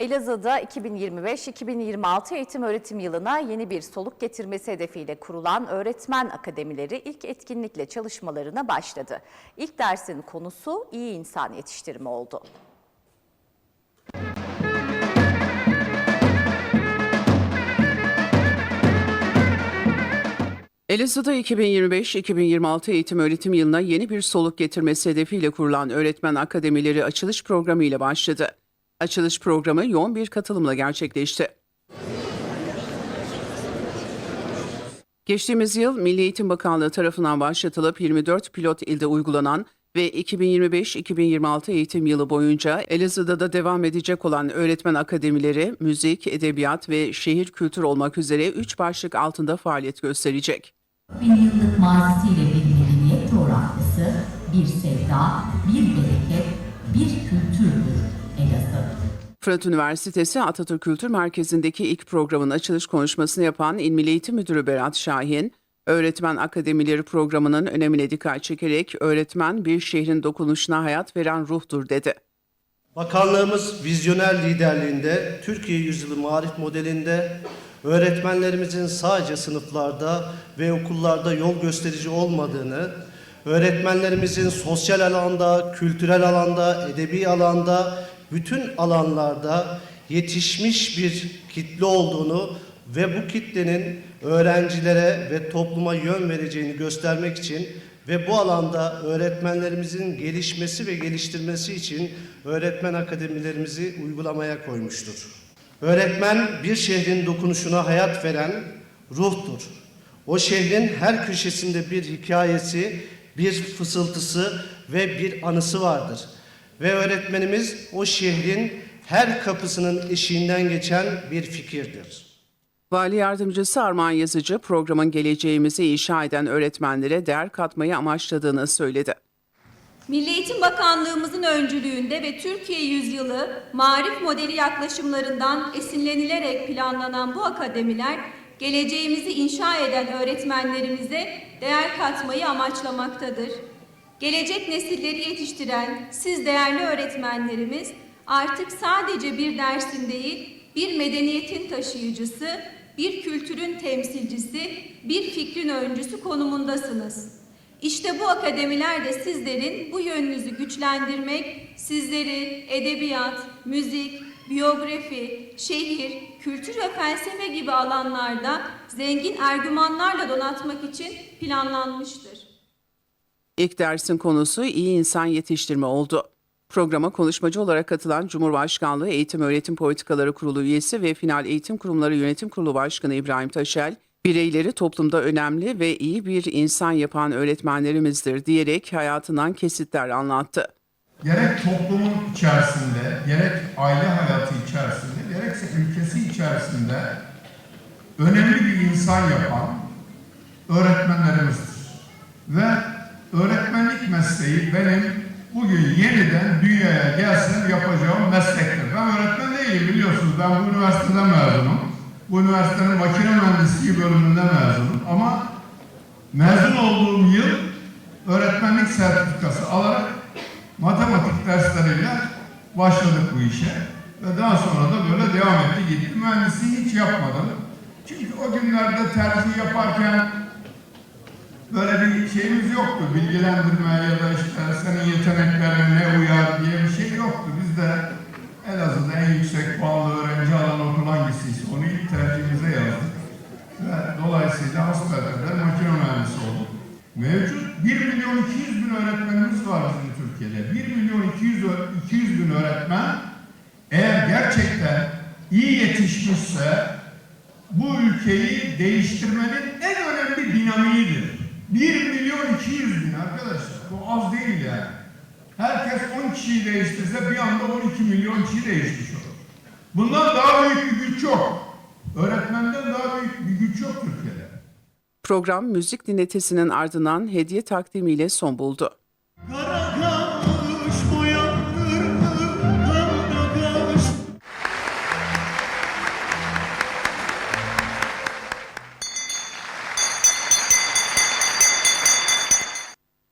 Elazığ'da 2025-2026 eğitim öğretim yılına yeni bir soluk getirmesi hedefiyle kurulan öğretmen akademileri ilk etkinlikle çalışmalarına başladı. İlk dersin konusu iyi insan yetiştirme oldu. Elazığ'da 2025-2026 eğitim öğretim yılına yeni bir soluk getirmesi hedefiyle kurulan öğretmen akademileri açılış programı ile başladı. Açılış programı yoğun bir katılımla gerçekleşti. Geçtiğimiz yıl Milli Eğitim Bakanlığı tarafından başlatılıp 24 pilot ilde uygulanan ve 2025-2026 eğitim yılı boyunca Elazığ'da da devam edecek olan öğretmen akademileri müzik, edebiyat ve şehir kültür olmak üzere 3 başlık altında faaliyet gösterecek. Bin yıllık mazisiyle bir medeniyet coğrafyası, bir sevda, bir bereket, bir kültürdür. Fırat Üniversitesi Atatürk Kültür Merkezi'ndeki ilk programın açılış konuşmasını yapan İl Milli Eğitim Müdürü Berat Şahin, Öğretmen Akademileri programının önemine dikkat çekerek öğretmen bir şehrin dokunuşuna hayat veren ruhtur dedi. Bakanlığımız vizyoner liderliğinde Türkiye Yüzyılı Marif modelinde öğretmenlerimizin sadece sınıflarda ve okullarda yol gösterici olmadığını, öğretmenlerimizin sosyal alanda, kültürel alanda, edebi alanda, bütün alanlarda yetişmiş bir kitle olduğunu ve bu kitlenin öğrencilere ve topluma yön vereceğini göstermek için ve bu alanda öğretmenlerimizin gelişmesi ve geliştirmesi için öğretmen akademilerimizi uygulamaya koymuştur. Öğretmen bir şehrin dokunuşuna hayat veren ruhtur. O şehrin her köşesinde bir hikayesi, bir fısıltısı ve bir anısı vardır. Ve öğretmenimiz o şehrin her kapısının eşiğinden geçen bir fikirdir. Vali Yardımcısı Armağan Yazıcı programın geleceğimizi inşa eden öğretmenlere değer katmayı amaçladığını söyledi. Milli Eğitim Bakanlığımızın öncülüğünde ve Türkiye Yüzyılı marif modeli yaklaşımlarından esinlenilerek planlanan bu akademiler, geleceğimizi inşa eden öğretmenlerimize değer katmayı amaçlamaktadır. Gelecek nesilleri yetiştiren siz değerli öğretmenlerimiz artık sadece bir dersin değil, bir medeniyetin taşıyıcısı, bir kültürün temsilcisi, bir fikrin öncüsü konumundasınız. İşte bu akademiler de sizlerin bu yönünüzü güçlendirmek, sizleri edebiyat, müzik, biyografi, şehir, kültür ve felsefe gibi alanlarda zengin ergümanlarla donatmak için planlanmıştır. İlk dersin konusu iyi insan yetiştirme oldu. Programa konuşmacı olarak katılan Cumhurbaşkanlığı Eğitim Öğretim Politikaları Kurulu üyesi ve Final Eğitim Kurumları Yönetim Kurulu Başkanı İbrahim Taşel, bireyleri toplumda önemli ve iyi bir insan yapan öğretmenlerimizdir diyerek hayatından kesitler anlattı. gerek toplumun içerisinde, gerek aile hayatı içerisinde, gerekse ülkesi içerisinde önemli bir insan yapan öğretmenlerimizdir. Mesleği benim bugün yeniden dünyaya gelsem yapacağım meslektir. Ben öğretmen değilim biliyorsunuz. Ben bu üniversiteden mezunum. Bu üniversitenin makine mühendisliği bölümünden mezunum. Ama mezun olduğum yıl öğretmenlik sertifikası alarak matematik dersleriyle başladık bu işe. Ve daha sonra da böyle devam etti gitti. Mühendisliği hiç yapmadım. Çünkü o günlerde tercih yaparken böyle bir şeyimiz yoktu. Bilgilendirme ya da işte senin yeteneklerine ne uyar diye bir şey yoktu. Biz de Elazığ'da en yüksek puanlı öğrenci alan okul hangisiyse onu ilk tercihimize yazdık. Ve dolayısıyla hasbelkader makine mühendisi olduk. Mevcut 1 milyon 200 bin öğretmenimiz var bizim Türkiye'de. 1 milyon 200, ö- 200 bin öğretmen eğer gerçekten iyi yetişmişse bu ülkeyi değiştirmenin en önemli dinamiğidir. 1 milyon 200 bin arkadaşlar. Bu az değil yani. Herkes 10 kişiyi değiştirse bir anda 12 milyon kişi değişmiş olur. Bundan daha büyük bir güç yok. Öğretmenden daha büyük bir güç yok Türkiye'de. Program müzik dinletesinin ardından hediye takdimiyle son buldu.